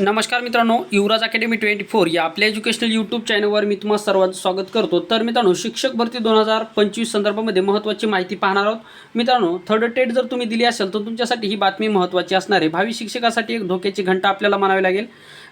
नमस्कार मित्रांनो युवराज academy twenty four या आपल्या एज्युकेशनल यूट्यूब चॅनलवर मी तुम्हाला सर्वांचं स्वागत करतो. तर मित्रांनो शिक्षक भरती दोन हजार पंचवीस संदर्भामध्ये महत्त्वाची माहिती पाहणार आहोत. मित्रांनो थर्ड टेट जर तुम्ही दिली असेल तर तुमच्यासाठी ही बातमी महत्त्वाची असणार आहे. भावी शिक्षकासाठी एक धोक्याची घंटा आपल्याला म्हणावी लागेल.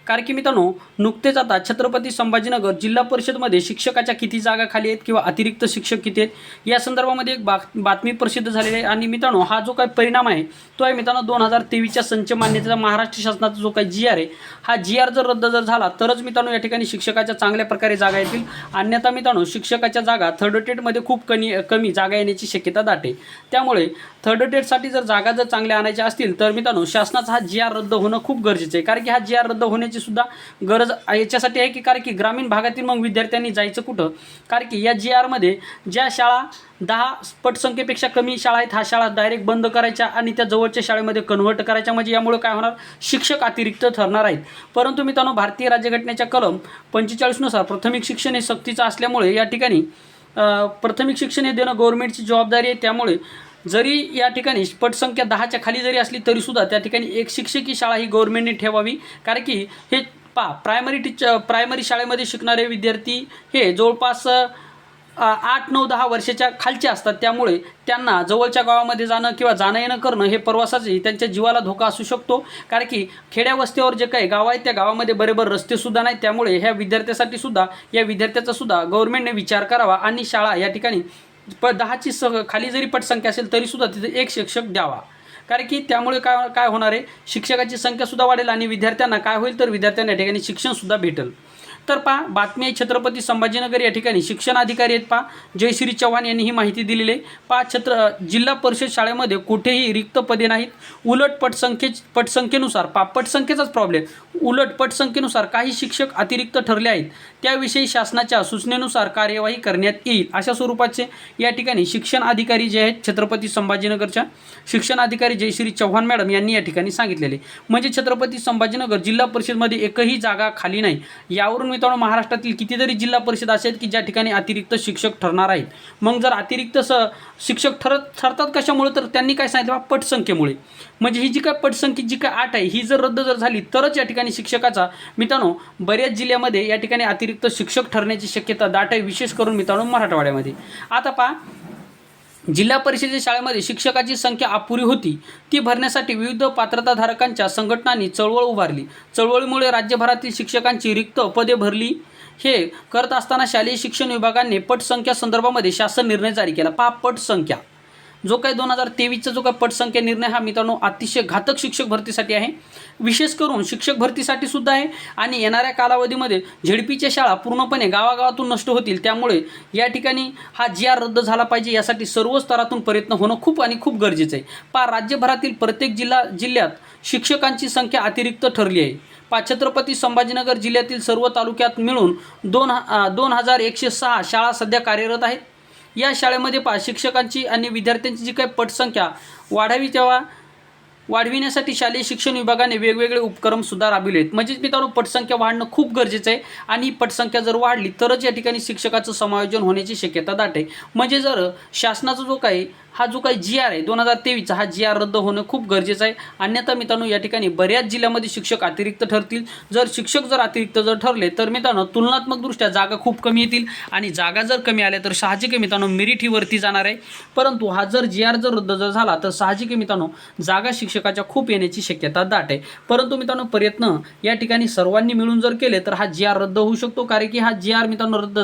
कारण की मित्रांनो नुकतेच आता छत्रपती संभाजीनगर जिल्हा परिषदमध्ये शिक्षकाच्या किती जागा खाली आहेत किंवा अतिरिक्त शिक्षक किती आहेत या संदर्भामध्ये एक बा बातमी प्रसिद्ध झालेली आहे. आणि मित्रांनो हा जो काही परिणाम आहे तो आहे मित्रांनो दोन हजार तेवीसच्या संच मान्यतेचा महाराष्ट्र शासनाचा जो काही जी आर आहे हा जी आर जर रद्द जर झाला तरच मित्रांनो या ठिकाणी शिक्षकाच्या चांगल्या प्रकारे जागा येतील. अन्यथा मित्रांनो शिक्षकाच्या जागा थर्ड टेटमध्ये खूप कमी कमी जागा येण्याची शक्यता दाटे त्यामुळे थर्ड टेटसाठी जर जागा जर चांगल्या आणायच्या असतील तर मित्रांनो शासनाचा हा जी आर रद्द होणं खूप गरजेचं आहे. कारण की हा जी आर रद्द होण्याची सुद्धा गरज याच्यासाठी आहे की कारण की ग्रामीण भागातील मग विद्यार्थ्यांनी जायचं कुठं? कारण की या जी आरमध्ये ज्या शाळा दहा पटसंख्येपेक्षा कमी शाळा आहेत हा शाळा डायरेक्ट बंद करायच्या आणि त्या जवळच्या शाळेमध्ये कन्व्हर्ट करायच्या. म्हणजे यामुळे काय होणार? शिक्षक अतिरिक्त ठरणार आहेत. परंतु मित्रांनो भारतीय राज्यघटनेच्या कलम पंचेचाळीसनुसार प्राथमिक शिक्षण हे सक्तीचं असल्यामुळे या ठिकाणी प्राथमिक शिक्षण हे देणं गव्हर्नमेंटची जबाबदारी आहे. त्यामुळे जरी या ठिकाणी पटसंख्या दहाच्या खाली जरी असली तरीसुद्धा त्या ठिकाणी एक शिक्षकी शाळा ही गव्हर्नमेंटने ठेवावी. कारण की हे पा प्रायमरी टीचर प्रायमरी शाळेमध्ये शिकणारे विद्यार्थी हे जवळपास आठ नऊ दहा वर्षाच्या खालचे असतात. त्यामुळे त्यांना जवळच्या गावामध्ये जाणं किंवा जाणं येणं करणं हे प्रवासाचे त्यांच्या जीवाला धोका असू शकतो. कारण की खेड्यावस्त्यावर जे काही गाव आहेत त्या गावामध्ये बरोबर रस्तेसुद्धा नाहीत. त्यामुळे ह्या विद्यार्थ्यासाठी सुद्धा या विद्यार्थ्याचा सुद्धा गव्हर्नमेंटने विचार करावा आणि शाळा या ठिकाणी प दहाची स खाली जरी पटसंख्या असेल तरीसुद्धा तिथे एक शिक्षक द्यावा. कारण की त्यामुळे काय काय होणार आहे? शिक्षकाची संख्यासुद्धा वाढेल आणि विद्यार्थ्यांना काय होईल? तर विद्यार्थ्यांना या ठिकाणी शिक्षणसुद्धा भेटेल. तर पहा. बातमी आहे छत्रपती संभाजीनगर या ठिकाणी शिक्षण अधिकारी आहेत पहा. जयश्री चव्हाण यांनी ही माहिती दिलेली आहे. पहा छत्र जिल्हा परिषद शाळेमध्ये कुठेही रिक्त पदे नाहीत. उलट पटसंख्ये पटसंख्येनुसार पा पटसंख्येचाच प्रॉब्लेम उलट पटसंख्येनुसार काही शिक्षक अतिरिक्त ठरले आहेत. त्याविषयी शासनाच्या सूचनेनुसार कार्यवाही करण्यात येईल अशा स्वरूपाचे या ठिकाणी शिक्षण अधिकारी जे आहेत छत्रपती संभाजीनगरच्या शिक्षण अधिकारी जयश्री चव्हाण मॅडम यांनी या ठिकाणी सांगितलेले. म्हणजे छत्रपती संभाजीनगर जिल्हा परिषदमध्ये एकही जागा खाली नाही. यावरून मित्रांनो महाराष्ट्रातील कितीतरी जिल्हा परिषद असे आहेत की ज्या ठिकाणी अतिरिक्त शिक्षक ठरणार आहेत. मग जर अतिरिक्त स शिक्षक ठरत ठरतात कशामुळे? तर त्यांनी काय सांगितलं बा पटसंख्येमुळे. म्हणजे ही जी काय पटसंख्या जी काय आठ आहे ही जर रद्द जर झाली तरच या ठिकाणी शिक्षकाचा मित्रांनो बऱ्याच जिल्ह्यामध्ये या ठिकाणी अतिरिक्त शिक्षक ठरण्याची शक्यता दाट आहे विशेष करून मित्रांनो मराठवाड्यामध्ये. आता पहा जिल्हा परिषदेच्या शाळेमध्ये शिक्षकाची संख्या अपुरी होती. ती भरण्यासाठी विविध पात्रताधारकांच्या संघटनांनी चळवळ उभारली. चळवळीमुळे राज्यभरातील शिक्षकांची रिक्त पदे भरली. हे करत असताना शालेय शिक्षण विभागाने पटसंख्या संदर्भामध्ये शासन निर्णय जारी केला. पहा पटसंख्या. जो काही दोन हजार तेवीसचा जो काही पटसंख्या निर्णय हा मित्रांनो अतिशय घातक शिक्षक भरतीसाठी आहे. विशेष करून शिक्षक भरतीसाठी सुद्धा आहे आणि येणाऱ्या कालावधीमध्ये झेडपीच्या शाळा पूर्णपणे गावागावातून नष्ट होतील. त्यामुळे या ठिकाणी हा जी आर रद्द झाला पाहिजे यासाठी सर्व स्तरातून प्रयत्न होणं खूप आणि खूप गरजेचं आहे. पा राज्यभरातील प्रत्येक जिल्हा जिल्ह्यात शिक्षकांची संख्या अतिरिक्त ठरली आहे. पा छत्रपती संभाजीनगर जिल्ह्यातील सर्व तालुक्यात मिळून दोन ह- दोन हजार एकशे सहा शाळा सध्या कार्यरत आहेत. या शाळेमध्ये पा शिक्षकांची आणि विद्यार्थ्यांची जी काही पटसंख्या वाढावी तेव्हा वाढविण्यासाठी शालेय शिक्षण विभागाने वेगवेगळे उपक्रम सुद्धा राबविले आहेत. म्हणजेच मित्रांनो पटसंख्या वाढणं खूप गरजेचं आहे आणि ही पटसंख्या जर वाढली तरच या ठिकाणी शिक्षकाचं समायोजन होण्याची शक्यता दाट आहे. म्हणजे जर शासनाचा जो काही हा जो काही जी आर आहे दोन हजार तेवीसचा हा जी आर रद्द होणं खूप गरजेचं आहे. अन्यथा मित्रांनो या ठिकाणी बऱ्याच जिल्ह्यामध्ये शिक्षक अतिरिक्त ठरतील. जर शिक्षक जर अतिरिक्त जर ठरले तर मित्रांनो तुलनात्मकदृष्ट्या जागा खूप कमी येतील आणि जागा जर कमी आल्या तर साहजिक मित्रांनो मिरिठीवरती जाणार आहे. परंतु हा जर जी आर जर रद्द जर झाला तर साहजिक मित्रांनो जागा शिक्षकाच्या खूप येण्याची शक्यता दाट आहे. परंतु मित्रांनो प्रयत्न या ठिकाणी सर्वांनी मिळून जर केले तर हा जी आर रद्द होऊ शकतो. कारण की हा जी आर मित्रांनो रद्द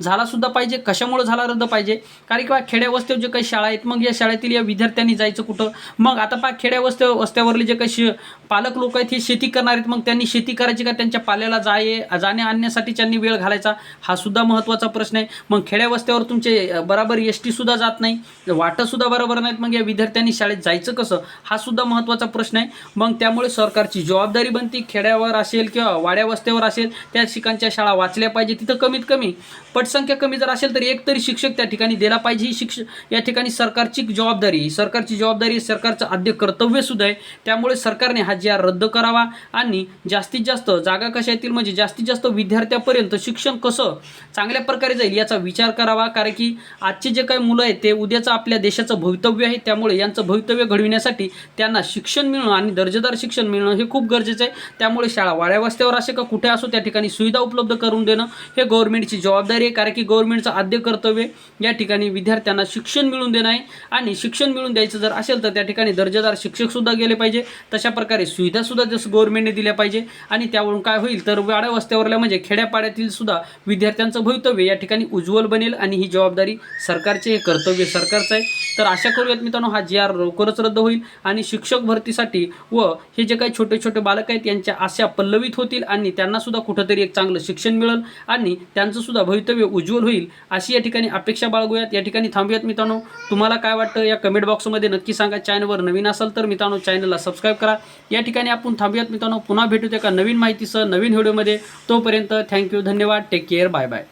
झाला सुद्धा पाहिजे. कशामुळे झाला रद्द पाहिजे? कारण किंवा बा जे काही शाळा आहेत मग या शाळेतील या विद्यार्थ्यांनी जायचं कुठं? मग आता पा खेड्या वस्त्या वस्त्यावरले जे काही पालक लोक आहेत हे शेती करणार आहेत मग त्यांनी शेती करायची का? त्यांच्या पाल्याला जाये जाणे आणण्यासाठी त्यांनी वेळ घालायचा? हा सुद्धा महत्त्वाचा प्रश्न आहे. मग खेड्या वस्त्यावर तुमचे बराबर एस सुद्धा जात नाही. वाटंसुद्धा बरोबर नाहीत. मग या विद्यार्थ्यांनी शाळेत जायचं कसं? हा सुद्धा महत्त्वाचा प्रश्न आहे. मग त्यामुळे सरकारची जबाबदारी बनती. खेड्यावर असेल किंवा वाड्या वस्त्यावर असेल त्या शिकांच्या शाळा वाचल्या पाहिजे तिथं कमीत कमी. पटसंख्या कमी जर असेल तर एक तरी शिक्षक त्या ठिकाणी दिला पाहिजे. ही शिक्षक या ठिकाणी सरकारची जबाबदारी ही सरकारची जबाबदारी सरकारचं आद्य कर्तव्य सुद्धा आहे. त्यामुळे सरकारने हा जी आर रद्द करावा आणि जास्तीत जास्त जागा कशा येतील म्हणजे जास्तीत जास्त विद्यार्थ्यापर्यंत शिक्षण कसं चांगल्या प्रकारे जाईल याचा विचार करावा. कारण की आजचे जे काही मुलं आहेत ते उद्याचं आपल्या देशाचं भवितव्य आहे. त्यामुळे यांचं भवितव्य घडविण्यासाठी त्यांना शिक्षण मिळणं आणि दर्जेदार शिक्षण मिळणं हे खूप गरजेचं आहे. त्यामुळे शाळा वाड्या वस्त्यावर असे का कुठे असो त्या ठिकाणी सुविधा उपलब्ध करून देणं हे गव्हर्नमेंटची जबाबदारी आहे. कारण की गव्हर्नमेंटचं आद्य कर्तव्य या ठिकाणी विद्यार्थ्यांना शिक्षण मिळून देणं आहे. आणि शिक्षण मिळून द्यायचं जर असेल तर त्या ठिकाणी दर्जेदार शिक्षकसुद्धा गेले पाहिजे. तशा प्रकारे सुविधासुद्धा जसं गव्हर्नमेंटने दिल्या पाहिजे. आणि त्यावरून काय होईल? तर वाड्या वस्त्यावरल्या म्हणजे खेड्यापाड्यातील सुद्धा विद्यार्थ्यांचं भवितव्य या ठिकाणी उज्ज्वल बनेल आणि ही जबाबदारी सरकारचे हे कर्तव्य सरकारचं आहे. तर आशा करूयात मित्रांनो हा जी आर लवकरच रद्द होईल. आणि शिक्षक भरतीसाठी व हे जे काही छोटे छोटे बालक आहेत यांच्या आशा पल्लवित होतील आणि त्यांना सुद्धा कुठंतरी एक चांगलं शिक्षण मिळेल आणि त्यांचं सुद्धा भवितव्य उज्ज्वल होईल अशी या ठिकाणी अपेक्षा बाळगूयात. या ठिकाणी थांबूयात मित्रांनो. तुम्हाला काय वाटतं या कमेंट बॉक्समध्ये नक्की सांगा. चॅनलवर नवीन असाल तर मित्रांनो चॅनलला सबस्क्राईब करा. या ठिकाणी आपण थांबूयात मित्रांनो. पुन्हा भेटूत एका नवीन माहितीसह नवीन व्हिडिओमध्ये तोपर्यंत थँक्यू धन्यवाद. Take care bye bye